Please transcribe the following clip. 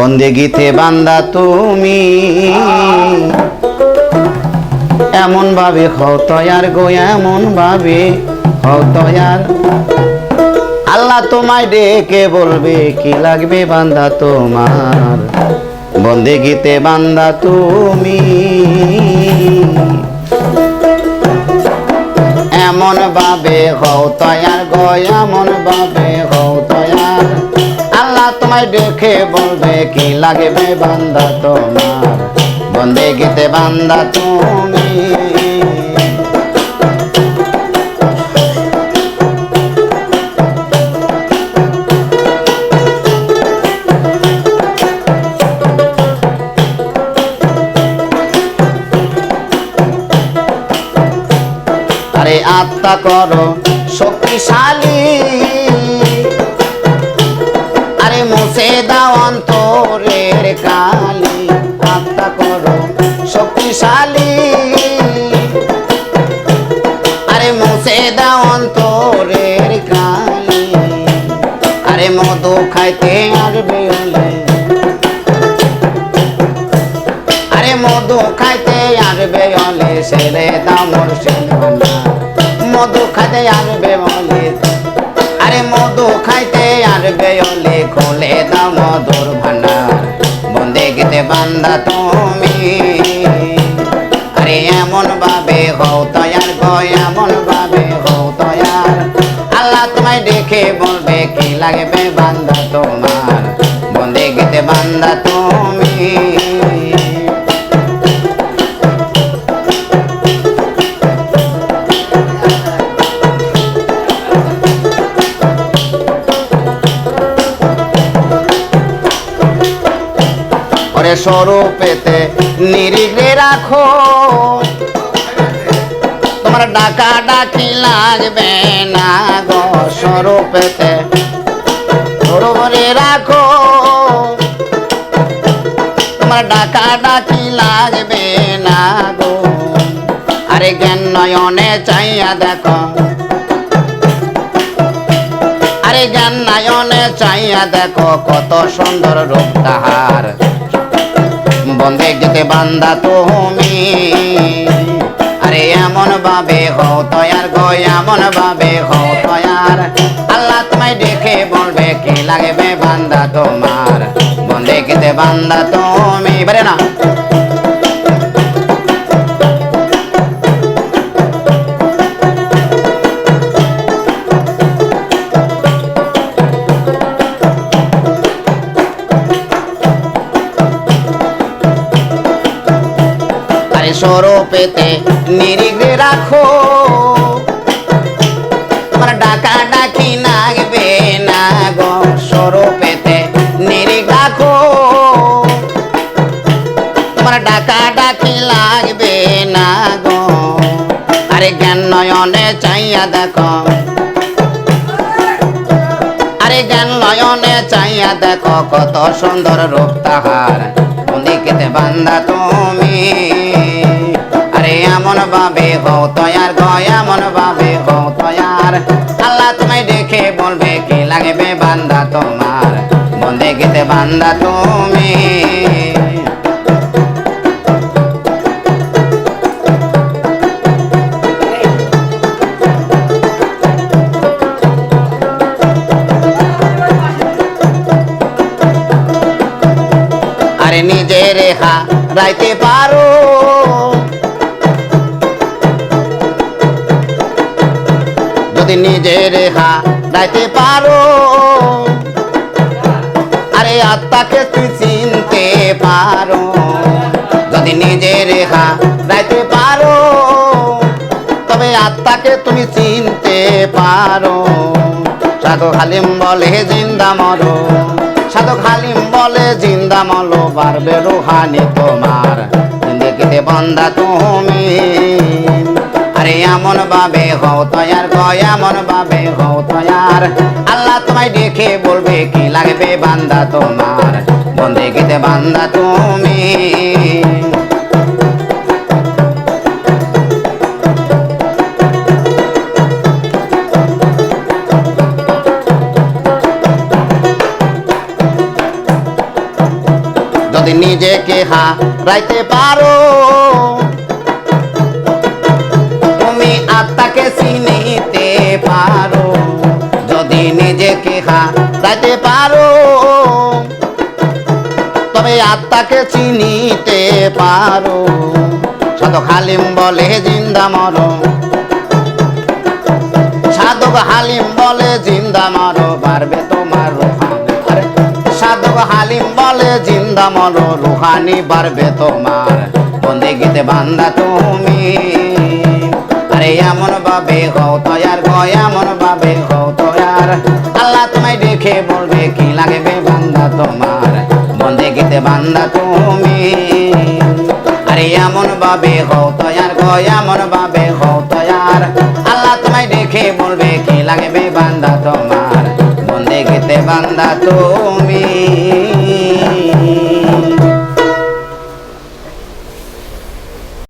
বন্দেগীতে বান্দা তুমি। এমন ভাবে হও তয়ার গো, এমন ভাবে হও তয়ার। আল্লাহ তোমায় ডেকে বলবে, কি লাগবে বান্দা তোমার? বন্দে বন্দেগীতে বান্দা তুমি। এমন ভাবে হও তয়ার গো, এমন ভাবে হও তয়ার। তোমায় ডেকে বলবে কি লাগবে বান্দা তোমার? বন্দেগীতে বান্দা তুমি। আরে আত্মা করো শক্তিশালী। শক্তিশালী। আরে মুছে দাও অন্তরের কালি। আরে মধু খাইতে আসবে আরে মধু খাইতে আসবে বলে ছেড়ে দাও মুর্শিদ মধু খাইতে আসবে বলে আরে মধু খাইতে আসবে বলে খুলে দাও মধুর ভান্ডার বন্দে গেতে বান্দা তুমি দেখে বলবে কি লাগবে বান্দা তোমার? বন্দে গেতে বান্দা তুমি। স্বরূপেতে নিরিগে রাখো। তোমার ডাকা ডাকি লাগবে না গো স্বরূপেতে। রাখো। তোমার ডাকা ডাকি লাগবে না গো। আরে জ্ঞান নয়নে চাইয়া দেখো। আরে জ্ঞান নয়নে চাইয়া দেখো কত সুন্দর রূপ তাহার। বন্দে যেতে বান্দা তুমি। আরে এমন ভাবে হও তয়ার গো, এমন ভাবে হও তয়ার। আল্লাহ তোমায় দেখে বলবে, কি লাগবে বান্দা তোমার? বন্দে কেতে বান্দা তুমি বলে না স্বরূপেতে নিরিগে রাখো। তোমার ডাকা ডাকি লাগবে না গো স্বরূপেতে নিরিগ রাখো। তোমার ডাকা ডাকি লাগবে না গো। আরে জ্ঞান নয়নে চাইয়া দেখো। আরে জ্ঞান নয়নে চাইয়া দেখো কত সুন্দর রূপ তাহার। বান্দা তুমি। ভাবে হও তয়ার গয়া এমন ভাবে হও তয়ার আল্লাহ তোমায় দেখে বলবে, কি লাগবে বান্দা তোমার? বন্দে গেতে বান্দা তুমি। আরে নিজে রেখা রাইতে পারো। যদি নিজে রেখা রাইতে পারো। আরে আত্মাকে তুই চিনতে পারো। যদি নিজে রেখা রাইতে পারো, তবে আত্মাকে তুমি চিনতে পারো। সাধু হালিম বলে, জিন্দা মরো। সাধু হালিম বলে, জিন্দা মলো বাড়বে রুহানি তোমার। জিন্দগিতে বন্দা তুমি। আরে এমন ভাবে হও তয়ার গো এমন ভাবে হও তয়ার আল্লাহ তোমায় দেখে বলবে, কি লাগবে বান্দা তোমার? বন্দেগিতে বান্দা তুমি। যদি নিজেকে হারাইতে পারো তুমি আত্মাকে চিনিতে পারো। যদি নিজেকে হারাইতে পারো, তবে আত্মাকে চিনিতে পারো। সাধক হালিম বলে, জিন্দা মরো সাধক হালিম বলে, জিন্দা মারো পারবে তোমার রুহানি সাধক হালিম বলে, জিন্দা মারো রুহানি, পারবে তোমার। বন্দিগিতে বান্দা তুমি। আরে এমন ভাবে হও তয়ার গো এমন ভাবে হও তয়ার আল্লাহ তোমায় দেখে বলবে, কি লাগবে বান্দা তোমার? বন্দিগিতে বান্দা তুমি। আরে এমন ভাবে হও তয়ার গো এমন ভাবে হও তয়ার আল্লাহ তোমায় দেখে বলবে, কি লাগবে বান্দা তোমার? বন্দে গেতে বান্দা তুমি।